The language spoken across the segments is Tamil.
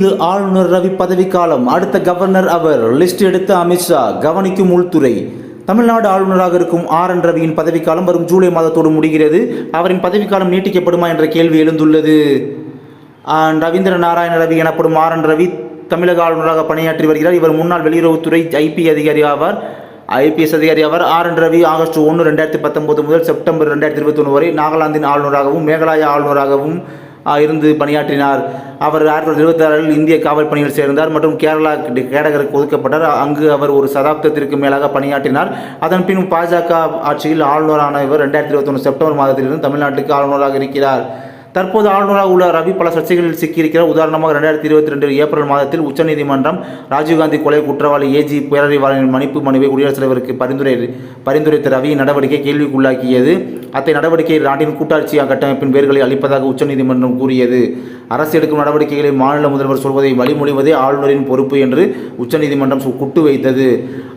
இது ஆளுநர் ரவி பதவிக்காலம். அடுத்த கவர்னர் அவர். லிஸ்ட் எடுத்த அமித்ஷா கவனிக்கும் உள்துறை. தமிழ்நாடு ஆளுநராக இருக்கும் ஆர் என் ரவியின் பதவிக்காலம் வரும் ஜூலை மாதத்தோடு முடிகிறது. அவரின் பதவிக்காலம் நீட்டிக்கப்படுமா என்ற கேள்வி எழுந்துள்ளது. ரவீந்திர நாராயண ரவி எனப்படும் ஆர் என் ரவி தமிழக ஆளுநராக பணியாற்றி வருகிறார். இவர் முன்னாள் வெளியுறவுத்துறை ஐபி அதிகாரி ஆவார். ஐபிஎஸ் அதிகாரி அவர் ஆர் என் ரவி ஆகஸ்ட் ஒன்று ரெண்டாயிரத்தி பத்தொன்பது முதல் செப்டம்பர் ரெண்டாயிரத்தி இருபத்தி ஒன்று வரை நாகாலாந்தின் ஆளுநராகவும் மேகாலயா ஆளுநராகவும் இருந்து பணியாற்றினார். அவர் ஆயிரத்தி தொள்ளாயிரத்தி இருபத்தாறில் இந்திய காவல் பணியில் சேர்ந்தார் மற்றும் கேரளா கேடகருக்கு ஒதுக்கப்பட்டார். அங்கு அவர் ஒரு சதாப்தத்திற்கு மேலாக பணியாற்றினார். அதன் பின் பாஜக ஆட்சியில் ஆளுநரான இவர் ரெண்டாயிரத்தி இருபத்தி ஒன்று செப்டம்பர் மாதத்திலிருந்து தமிழ்நாட்டுக்கு ஆளுநராக இருக்கிறார். தற்போது ஆளுநராக உள்ள ரவி பல சர்ச்சைகளில் சிக்கியிருக்கிறார். உதாரணமாக ரெண்டாயிரத்தி இருபத்தி ரெண்டு ஏப்ரல் மாதத்தில் உச்சநீதிமன்றம் ராஜீவ்காந்தி கொலை குற்றவாளி ஏஜி பேரறிவாளனின் மன்னிப்பு மனுவை குடியரசுத் தலைவருக்கு பரிந்துரை பரிந்துரைத்த ரவியின் நடவடிக்கை கேள்விக்குள்ளாக்கியது. அத்தகைய நடவடிக்கை நாட்டின் கூட்டாட்சி கட்டமைப்பின் வேர்களை அளிப்பதாக உச்சநீதிமன்றம் கூறியது. அரசு எடுக்கும் நடவடிக்கைகளை மாநில முதல்வர் சொல்வதை வழிமொழிவதே ஆளுநரின் பொறுப்பு என்று உச்சநீதிமன்றம் குட்டு வைத்தது.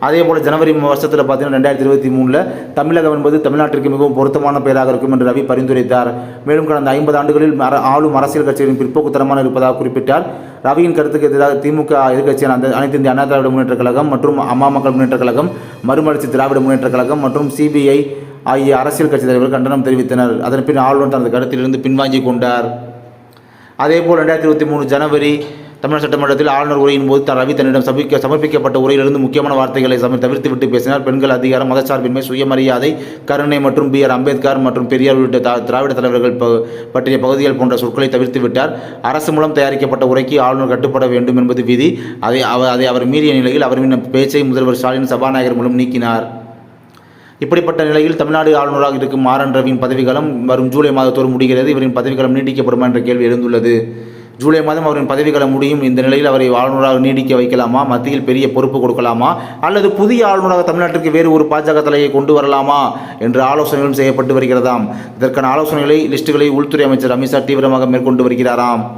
அதே போல் ஜனவரி வருஷத்தில் பார்த்தீங்கன்னா ரெண்டாயிரத்தி இருபத்தி மூணில் தமிழகம் என்பது தமிழ்நாட்டிற்கு மிகவும் பொருத்தமான பெயராக இருக்கும் என்று ரவி பரிந்துரைத்தார். மேலும் கடந்த ஐம்பது ஆண்டுகளில் ஆளும் அரசியல் கட்சிகளின் பிற்போக்குத்தனமான இருப்பதாக குறிப்பிட்டார். ரவியின் கருத்துக்கு எதிராக திமுக எதிர்க்கட்சியான அந்த அனைத்து இந்திய அண்ணா திராவிட முன்னேற்ற கழகம் மற்றும் அம்மா மக்கள் முன்னேற்ற கழகம் மறுமலர்ச்சி திராவிட முன்னேற்ற கழகம் மற்றும் சிபிஐ ஆகிய அரசியல் கட்சி தலைவர்கள் கண்டனம் தெரிவித்தனர். அதன் பின் ஆளுநர் தனது கருத்திலிருந்து பின்வாங்கிக் கொண்டார். அதேபோல் ரெண்டாயிரத்தி இருபத்தி மூணு ஜனவரி தமிழக சட்டமன்றத்தில் ஆளுநர் உரையின் போது தான் ரவி தன்னிடம் சபிக்க சமர்ப்பிக்கப்பட்ட உரையிலிருந்து முக்கியமான வார்த்தைகளை சம தவிர்த்துவிட்டு பேசினார். பெண்கள் அதிகாரம் மதச்சார்பின்மை சுயமரியாதை கருணை மற்றும் பி. ஆர். அம்பேத்கர் மற்றும் பெரியார் உள்ளிட்ட தா- திராவிட தலைவர்கள் ப- பற்றிய பகுதிகள் போன்ற சொற்களை தவிர்த்து விட்டார். அரசு மூலம் தயாரிக்கப்பட்ட உரைக்கு ஆளுநர் கட்டுப்பட வேண்டும் என்பது விதி. அதை அவர் அதை அவர் மீறிய நிலையில் அவரின் பேச்சை முதல்வர் ஸ்டாலின் சபாநாயகர் மூலம் நீக்கினார். இப்படிப்பட்ட நிலையில் தமிழ்நாடு ஆளுநராக இருக்கும் ஆர். என். ரவியின் பதவிக்காலம் வரும் ஜூலை மாதத்தோடு முடிகிறது. இவரின் பதவிக்காலம் நீட்டிக்கப்படுமா என்ற கேள்வி எழுந்துள்ளது. ஜூலை மாதம் அவரின் பதவிக்காலம் முடியும். இந்த நிலையில் அவரை ஆளுநராக நீடிக்க வைக்கலாமா? மத்தியில் பெரிய பொறுப்பு கொடுக்கலாமா? அல்லது புதிய ஆளுநராக தமிழ்நாட்டிற்கு வேறு ஒரு பாஜக தலையை கொண்டு வரலாமா? என்று ஆலோசனைகளும் செய்யப்பட்டு வருகிறதாம். இதற்கான ஆலோசனைகளை லிஸ்ட்டுகளை உள்துறை அமைச்சர் அமித்ஷா தீவிரமாக மேற்கொண்டு வருகிறாராம்.